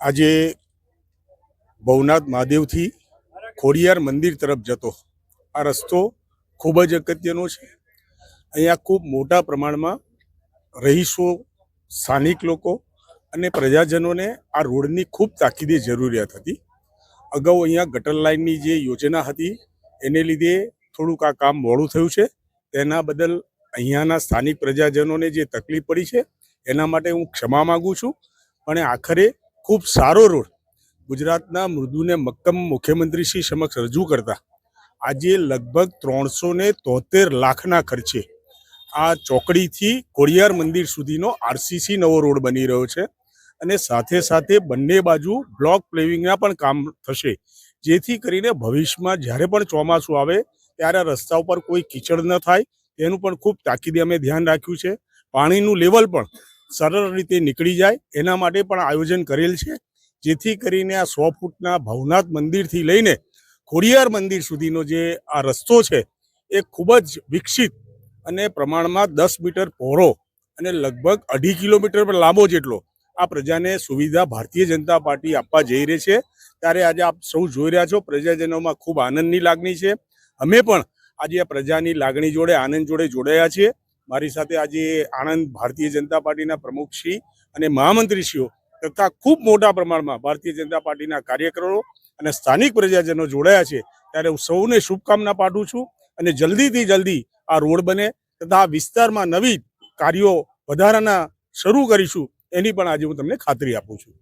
આજે ભવનાથ મહાદેવથી ખોડિયાર મંદિર તરફ જતો. આ રસ્તો ખૂબ જ અગત્યનો છે. અહીંયા ખૂબ મોટા પ્રમાણમાં રહીશો, સ્થાનિક લોકો અને પ્રજાજનોને આ રોડની ખૂબ તાકીદે જરૂરિયાત હતી. અગાઉ અહીંયા ગટર લાઇનની જે યોજના હતી, એને લીધે થોડુંક આ કામ મોડું થયું છે. તેના બદલ અહીંયાના સ્થાનિક પ્રજાજનોને જે તકલીફ પડી છે, એના માટે હું ક્ષમા માગું છું. પણ આખરે ખૂબ સારો રોડ ગુજરાતના મૃદુને મક્કમ મુખ્યમંત્રીશ્રી સમક્ષ રજૂ કરતા. આજે લગભગ ત્રણસો ને તોતેર લાખના ખર્ચે આ ચોકડીથી કોળિયાર મંદિર સુધીનો આરસીસી નવો રોડ બની રહ્યો છે અને સાથે સાથે બંને બાજુ બ્લોક પ્લેવિંગના પણ કામ થશે. જેથી કરીને ભવિષ્યમાં જ્યારે પણ ચોમાસું આવે ત્યારે રસ્તા ઉપર કોઈ કીચડ ન થાય તેનું પણ ખૂબ તાકીદે અમે ધ્યાન રાખ્યું છે. પાણીનું લેવલ પણ સરળ રીતે નીકળી જાય. એના માટે પણ આયોજન કરેલ છે. જેથી કરીને આ સો ફૂટના ભવનાથ મંદિરથી લઈને ખોડિયાર મંદિર સુધીનો જે આ રસ્તો છે, એ ખૂબ જ વિકસિત અને પ્રમાણમાં દસ મીટર પહોળો અને લગભગ અઢી કિલોમીટર પર લાંબો જેટલો આ પ્રજાને સુવિધા ભારતીય જનતા પાર્ટી આપવા જઈ રહી છે. ત્યારે આજે આપ સૌ જોઈ રહ્યા છો, પ્રજાજનોમાં ખૂબ આનંદની લાગણી છે. અમે પણ આજે આ પ્રજાની લાગણી જોડે, આનંદ જોડે જોડાયા છીએ. મારી સાથે આજે આણંદ ભારતીય જનતા પાર્ટીના પ્રમુખશ્રી અને મહામંત્રીશ્રીઓ તથા ખૂબ મોટા પ્રમાણમાં ભારતીય જનતા પાર્ટીના કાર્યકરો અને સ્થાનિક પ્રજાજનો જોડાયા છે. ત્યારે હું સૌને શુભકામના પાઠવું છું અને જલ્દીથી જલ્દી આ રોડ બને તથા આ વિસ્તારમાં નવી કાર્યો વધારાના શરૂ કરીશું એની પણ આજે હું તમને ખાતરી આપું છું.